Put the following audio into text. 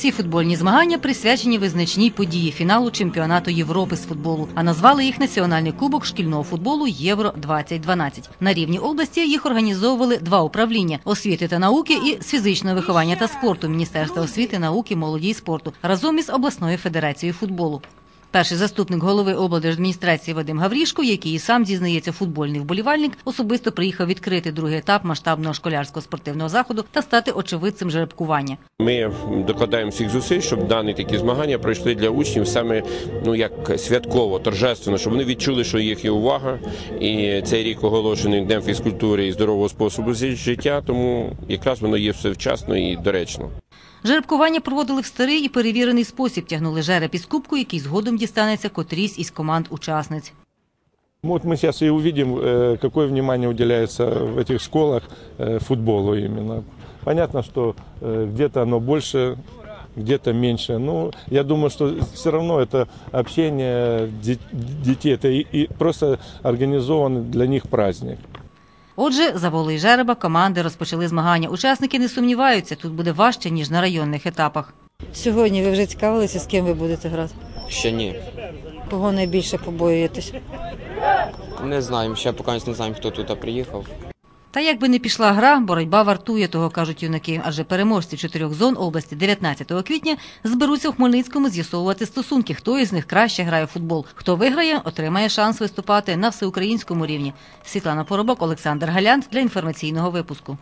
Ці футбольні змагання присвячені визначній події фіналу чемпіонату Європи з футболу, а назвали їх Національний кубок шкільного футболу Євро 2012 На рівні області їх організовували два управління освіти та науки і з фізичного виховання та спорту Міністерства освіти, науки, молоді і спорту разом із обласною федерацією футболу. Перший заступник голови облдержадміністрації Вадим Гаврішко, який і сам зізнається футбольний вболівальник, особисто приїхав відкрити другий етап масштабного школярського спортивного заходу та стати очевидцем жеребкування. Ми докладаємо всіх зусиль, щоб дані такі змагання пройшли для учнів саме ну як святково, торжественно, щоб вони відчули, що їх є увага. І цей рік оголошений днем фізкультури і здорового способу життя, тому якраз воно є все вчасно і доречно. Жеребкування проводили в старий і перевірений спосіб. Тягнули жереб із кубку, який згодом дістанеться котрійсь із команд учасниць. Вот мы сейчас и увидим, э, какое внимание уделяется в этих школах э, футболу именно. Понятно, что э, где-то оно больше, где-то меньше. Но я думаю, что все равно это общение де- детей, это и, и просто организованный для них праздник. Отже, за волею жереба команди розпочали змагання. Учасники не сумніваються, тут буде важче ніж на районних етапах. Сьогодні ви вже цікавилися, з ким ви будете грати? Ще ні. Кого найбільше побоюєтесь? Не знаємо, ще поки не знаємо, хто тут приїхав. Та як би не пішла гра, боротьба вартує того, кажуть юнаки. Адже переможці чотирьох зон області 19 квітня зберуться в Хмельницькому з'ясовувати стосунки, хто із них краще грає в футбол. Хто виграє, отримає шанс виступати на всеукраїнському рівні. Світлана Поробок, Олександр Галянт для інформаційного випуску.